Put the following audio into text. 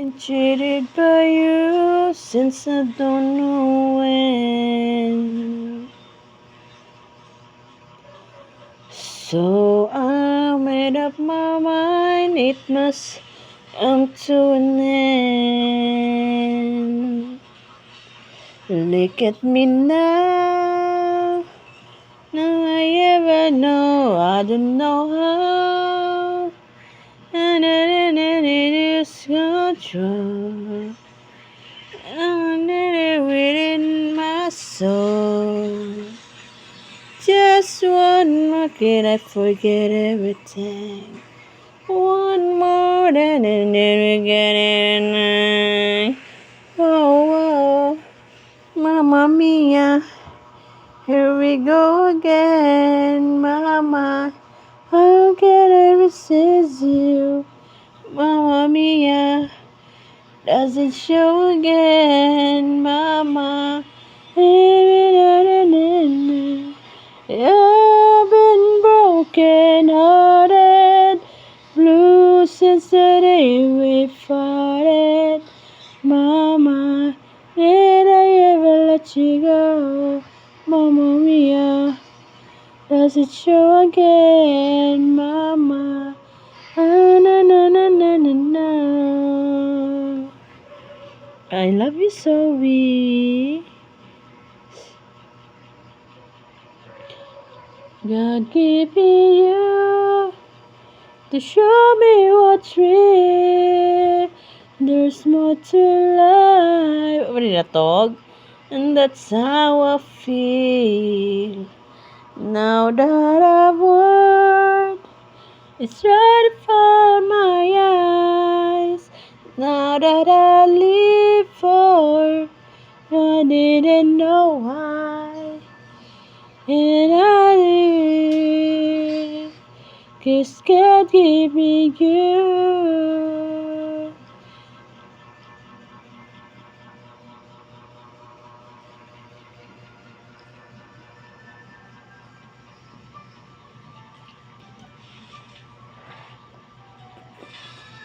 Been cheated by you since I don't know when. So I made up my mind it must come to an end. Look at me now. Now I ever know, I don't know how. And it control. And it within my soul. Just one more could I forget everything. One more and then we get it. Oh, oh, Mamma Mia. Here we go again, Mama. How can I resist Does it show again, Mama? I've been broken hearted, blue since the day we parted, Mama. Did I ever let you go? Mamma Mia. Does it show again, Mama? I love you, Zoe. God gave me you to show me what's real. There's more to life. What did I talk? And that's how I feel. Now that I've worked, it's right before my eyes. Now that I live for, I didn't know why. And I live, cause God gave me you.